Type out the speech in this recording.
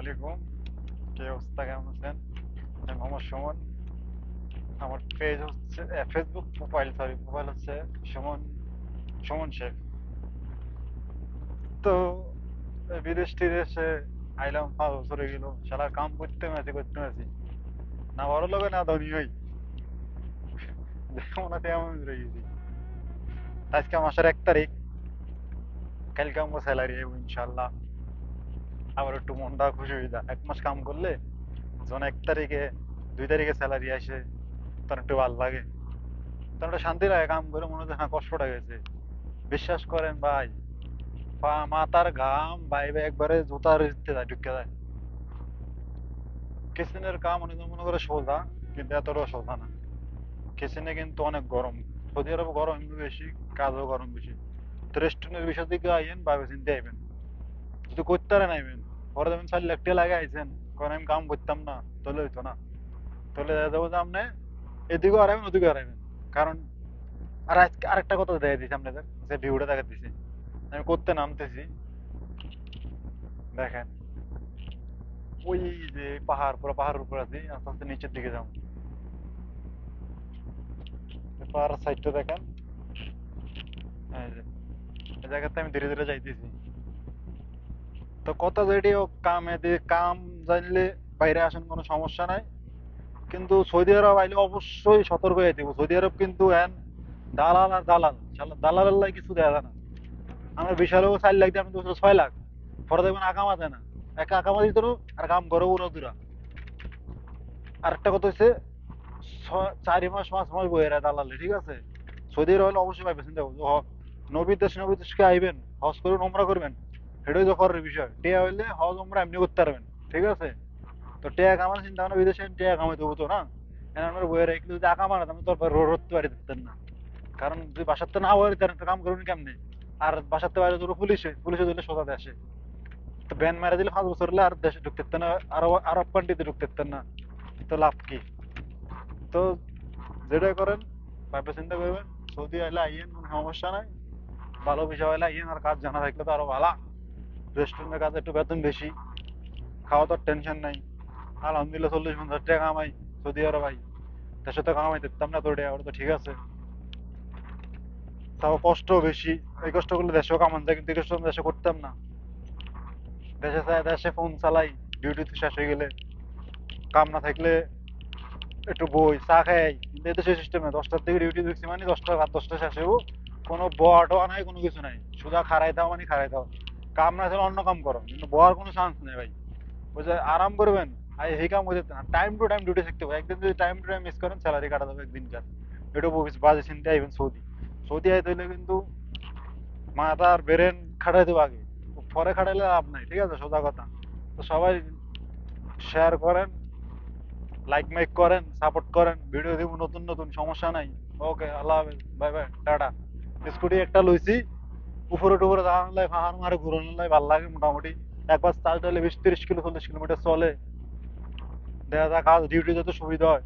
আলাইকুম। কি অবস্থা, কেমন আছেন? আমি মোহাম্মদ সুমন। আমার পেজ হচ্ছে ফেসবুক প্রোফাইল সরি প্রোফাইল হচ্ছে সুমন সুমন শেখ। তো বিদেশ টিদেশে আইলাম, পাঁচ গেল। সারা কাম করতে করতে না বড় লোকে না ধনী হই। রয়ে গেছি। আজকে মাসের এক তারিখ। কালকে আমার স্যালারি ইনশাল্লাহ আবার একটু মনটা খুশি হয়ে যায়। এক মাস কাম করলে যখন এক তারিখে, দুই তারিখে স্যালারি আসে, তখন একটু ভালো লাগে। তখন একটা শান্তি লাগে কাম করে, মনে হচ্ছে হ্যাঁ কষ্টটা গেছে বিশ্বাস করেন ভাই, পা- মাথার ঘাম বাইবে একবারে জুতার দিতে যায়, ঢুকে যায়। কিচেনের কাম অনেক মনে করে সোজা, কিন্তু এতটাও সোজা না। কিচেনে কিন্তু অনেক গরম। সৌদি আরব গরম এমনি বেশি, কাজও গরম বেশি। তো রেস্টুরেন্টের বিষয় দিকে আইয়েন, ভাবে চিন্তে আইবেন। যদি করতে পারেন পরে যখন চার লাখ টাকা আইছেন কারণ আমি কাম করতাম না তাহলে হইতো না তাহলে দেখা যাব যে আপনি এদিকেও হারাবেন ওদিকে হারাবেন কারণ আর আজকে আরেকটা কথা দেখা দিয়েছি আপনাদের যে ভিউটা দেখা দিয়েছি আমি করতে নামতেছি দেখেন ওই যে পাহাড় পুরো পাহাড়ের উপর আছি আস্তে আস্তে নিচের দিকে যাব পাহাড়ের সাইডটা দেখেন এই জায়গাতে আমি ধীরে ধীরে যাইতেছি তো কথা কত যেটিও কামে কাম জানলে বাইরে আসেন কোনো সমস্যা নাই। কিন্তু সৌদি আরব আইলে অবশ্যই সতর্ক হয়ে দিব সৌদি আরব কিন্তু এন দালাল আর দালাল। দালালের লাই কিছু দেয়া যায় না। আমরা বিশাল চার লাখ দিয়ে আপনি দুশো ছয় লাখ। পরে দেখবেন আকামা দেয় না। একা আকামা দিত আর কাম করে উড়ো দূরা। আর একটা কথা হচ্ছে চারি মাস, পাঁচ মাস বয়ে রায় দালালে, ঠিক আছে? সৌদি আরব অবশ্যই পাইবেন হ নবী দেশ নবী দেশকে আইবেন, হজ করবেন ওমরা করবেন। সেটাই তো করার বিষয়। টিয়া হইলে হজ ওমরা এমনি করতে পারবেন। ঠিক আছে? তো টিয়া কামার চিন্তা ভাবনা, বিদেশে টিয়া কামাইতে হতো না? এখন আমরা বয়ে রাখলে যদি আকামা না আমি তো রোধতে পারি দিতেন না। কারণ যদি বাসাতে না বয়ে দিতেন কাম করবেন কেমনে? আর বাসাতে বাইরে ধরো পুলিশে পুলিশে দিলে সোজা দেশে। তো ব্যান মেরে দিলে পাঁচ বছর হলে আর দেশে ঢুকতে না, আরও আরব কান্ট্রিতে ঢুকতে না। তো লাভ কি? তো যেটা করেন ভাবে চিন্তা করবেন, সৌদি আইলে আইয়েন, কোনো সমস্যা নাই। ভালো বিষয় হলে আইয়েন, আর কাজ জানা থাকলে তো আরও ভালো। রেস্টুরেন্টের কাজে একটু বেতন বেশি। খাওয়া তো টেনশন নাই। আলহামদুলিল্লাহ চল্লিশ পঞ্চাশ টাকা কামাই, সৌদি আরব ভাই দেশে তো কামাই দিতাম না তোর ওটা তো ঠিক আছে। তাও কষ্ট বেশি। এই কষ্ট করলে দেশেও কামান যায়, কিন্তু কষ্ট দেশে করতাম না। দেশে চাই দেশে ফোন চালাই ডিউটি শেষ হয়ে গেলে। কাম না থাকলে একটু বই, চা খাই। কিন্তু এতে সেই সিস্টেমে দশটার থেকে ডিউটি ঢুকছি মানে দশটা, রাত দশটা শেষ হইব। কোনো বয়া টয়া নাই কোনো কিছু নাই। সুদা খারাই দাও মানে খারাই দাও। কাম না অন্য কাম করো। কিন্তু বহার কোনো চান্স নেই ভাই। যে আরাম করবেন, আর এই কাম করতে না। টাইম টু টাইম ডিউটি শিখতে হবে। একদিন যদি টাইম টু টাইম মিস করেন স্যালারি কাটা যাবে একদিন কার এটা বাজে চিন্তা আইবেন সৌদি। সৌদি আইতে হইলে কিন্তু মাথার ব্রেন খাটাই দেবো আগে। পরে খাটাইলে লাভ নাই, ঠিক আছে? সোজা কথা। তো সবাই শেয়ার করেন লাইক মাইক করেন সাপোর্ট করেন। ভিডিও দিব নতুন নতুন, সমস্যা নাই। ওকে আল্লাহ হাফেজ। Bye bye tata. স্কুটি একটা লইছি। উপরে টুপরে দাঁড়ানো লাগে ফাঁহার মারে ঘুরানো লাগে ভালো লাগে মোটামুটি। একবার চার্জ দিলে বিশ তিরিশ কিলো, চল্লিশ কিলোমিটার চলে। দেখা যাক আজ ডিউটি যত সুবিধা হয়।